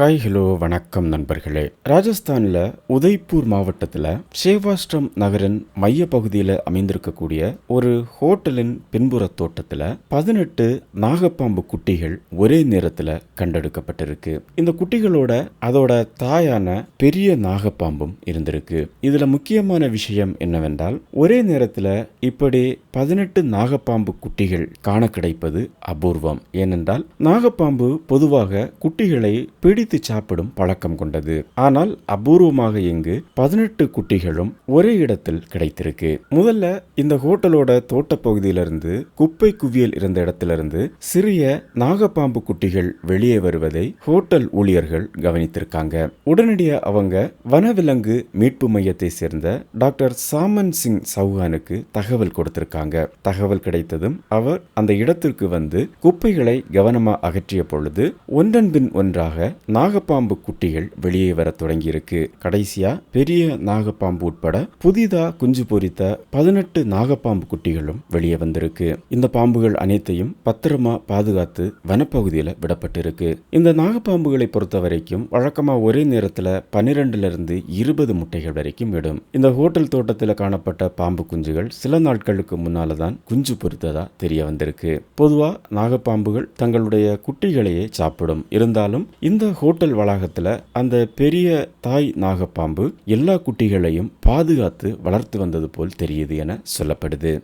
Hi hello வணக்கம் நண்பர்களே. ராஜஸ்தானில் உதய்பூர் மாவட்டத்தில் சேவாஸ்ட்ரம் நகரின் மைய பகுதியில் அமைந்திருக்கக்கூடிய ஒரு ஹோட்டலின் பின்புற தோட்டத்தில் பதினெட்டு நாகப்பாம்பு குட்டிகள் ஒரே நேரத்தில் கண்டெடுக்கப்பட்டிருக்கு. இந்த குட்டிகளோட அதோட தாயான பெரிய நாகப்பாம்பும் இருந்திருக்கு. இதுல முக்கியமான விஷயம் என்னவென்றால் ஒரே நேரத்தில் இப்படி பதினெட்டு நாகப்பாம்பு குட்டிகள் காண கிடைப்பது அபூர்வம். ஏனென்றால் நாகப்பாம்பு பொதுவாக குட்டிகளை பிரித்து சாப்பிடும் பழக்கம் கொண்டது. ஆனால் அபூர்வமாக இங்கு பதினெட்டு குட்டிகளும் ஒரே இடத்தில் கிடைத்திருக்கு. முதல்ல இந்த ஹோட்டலோட தோட்டப்பகுதியிலிருந்து குப்பை குவியல் இருந்த இடத்திலிருந்து சிறிய நாகப்பாம்பு குட்டிகள் வெளியே வருவதை ஹோட்டல் ஊழியர்கள் கவனித்திருக்காங்க. உடனடியா அவங்க வனவிலங்கு மீட்பு மையத்தை சேர்ந்த டாக்டர் சாமன் சிங் சௌஹானுக்கு தகவல் கொடுத்திருக்காங்க. தகவல் கிடைத்ததும் அவர் அந்த இடத்திற்கு வந்து குப்பைகளை கவனமா அகற்றிய பொழுது ஒன்றன் பின் ஒன்றாக நாகப்பாம்பு குட்டிகள் வெளியே வர தொடங்கியிருக்கு. கடைசியா பெரிய நாகப்பாம்பு உட்பட புதிதா குஞ்சு பொரித்த பதினெட்டு நாகப்பாம்பு குட்டிகளும் வெளியே வந்திருக்கு. இந்த பாம்புகள் அனைத்தையும் பத்திரமா பாதுகாத்து வனப்பகுதியில் விடப்பட்டிருக்கு. இந்த நாகப்பாம்புகளை பொறுத்த வரைக்கும் வழக்கமா ஒரே நேரத்துல பன்னிரெண்டுல இருந்து இருபது முட்டைகள் வரைக்கும் விடும். இந்த ஹோட்டல் தோட்டத்தில் காணப்பட்ட பாம்பு குஞ்சுகள் சில நாட்களுக்கு முன்னால தான் குஞ்சு பொறித்ததா தெரிய வந்திருக்கு. பொதுவா நாகப்பாம்புகள் தங்களுடைய குட்டிகளையே சாப்பிடும். இருந்தாலும் இந்த ஹோட்டல் வளாகத்தில் அந்த பெரிய தாய் நாகப்பாம்பு எல்லா குட்டிகளையும் பாதுகாத்து வளர்த்து வந்தது போல் தெரியுது என சொல்லப்படுது.